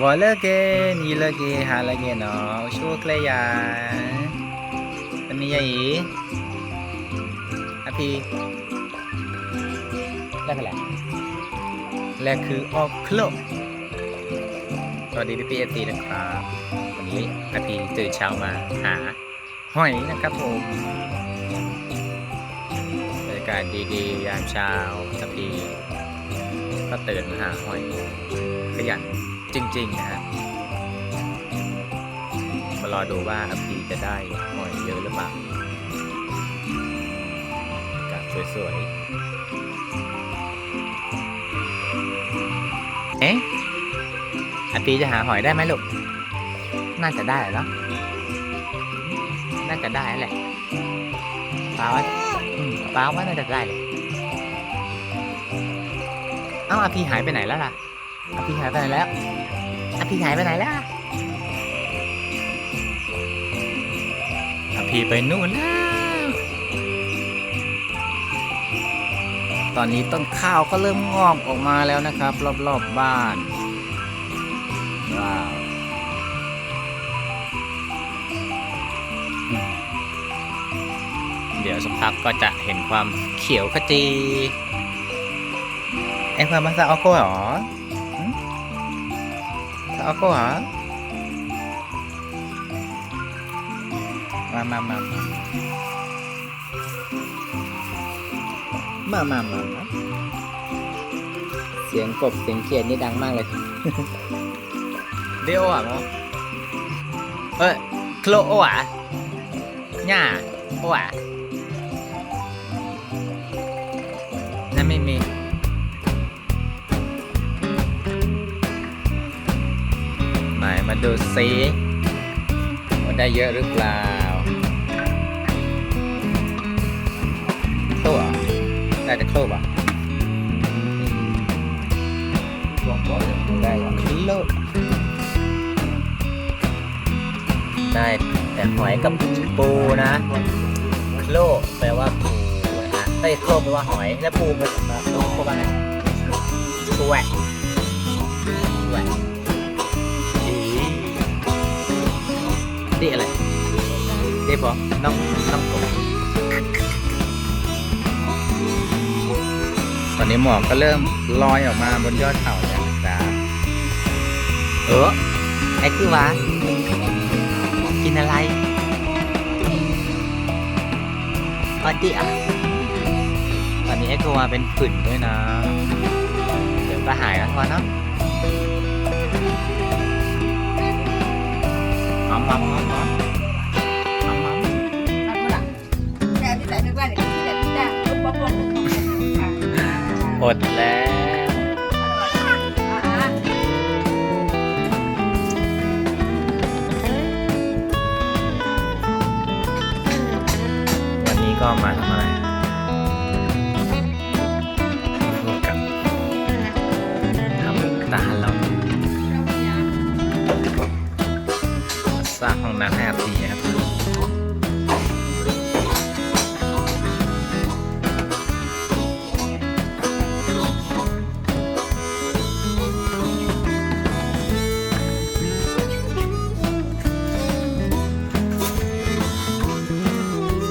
Walage, nilage, halage no, shukleya. อันนี้ยายอีอาพีแรกอะไรแรกคือออกคลบสวัสดีพี่พีเอฟซีนะครับ วันนี้อาพีตื่นเช้ามาหาหอยนะครับผมบรรยากาศดีๆ ยามเช้าสักพีก็ตื่นมาหาหอยขยัน จริง ๆ นะฮะมารอดูว่าอาพีจะได้หอยเยอะหรือเปล่ากาศสวยๆ เอ๊ะอาพีจะหาหอยได้ไหมลูก น่าจะได้แล้ว น่าจะได้แหละป้าว่าป้าว่าน่าจะได้เลยเอ้าอาพีหายไปไหนแล้วล่ะอาพีหายไปไหนแล้ว พี่หายไปไหนแล้วพี่ไปนู่นแล้ว ตอนนี้ต้นข้าวก็เริ่มงอกออกมาแล้วนะครับ รอบๆบบ้าน ว้าวเดี๋ยวสักพักก็จะเห็นความเขียวขจีเอ็งความมาซาอโก้เหรอโก้หรอ ako ha. Mama, mama. Mama, mama. เสียงกบเสียงเขียนนี่ดังมากเลย เดียวอะมั้งเอ้ยโคลอะหน้าโอะนั่นไม่มี ดูซิว่าได้เยอะหรือเปล่าโคลเหรอได้แต่โคลป่ะได้โลได้แต่หอยกับปูนะโคลแปลว่าปูนะไอ้โคลแปลว่าหอยแล้วปูแปลว่าปูแปลว่าไงปูแหวะปูแหวะ นี่อะไรนี่พอน้องน้องกบตอนนี้หมอกก็เริ่มลอยออกมาบนยอดเขาแล้วนะครับเออไอ้คือวะกินอะไรออดิอะตอนนี้ไอ้คือวาเป็นผื่นด้วยนะ เดี๋ยวก็หายแล้วก่อนเนาะหอมหอมห อดแล้ววันนี้ก็มาทำอะไรพูดกับทำตาเรา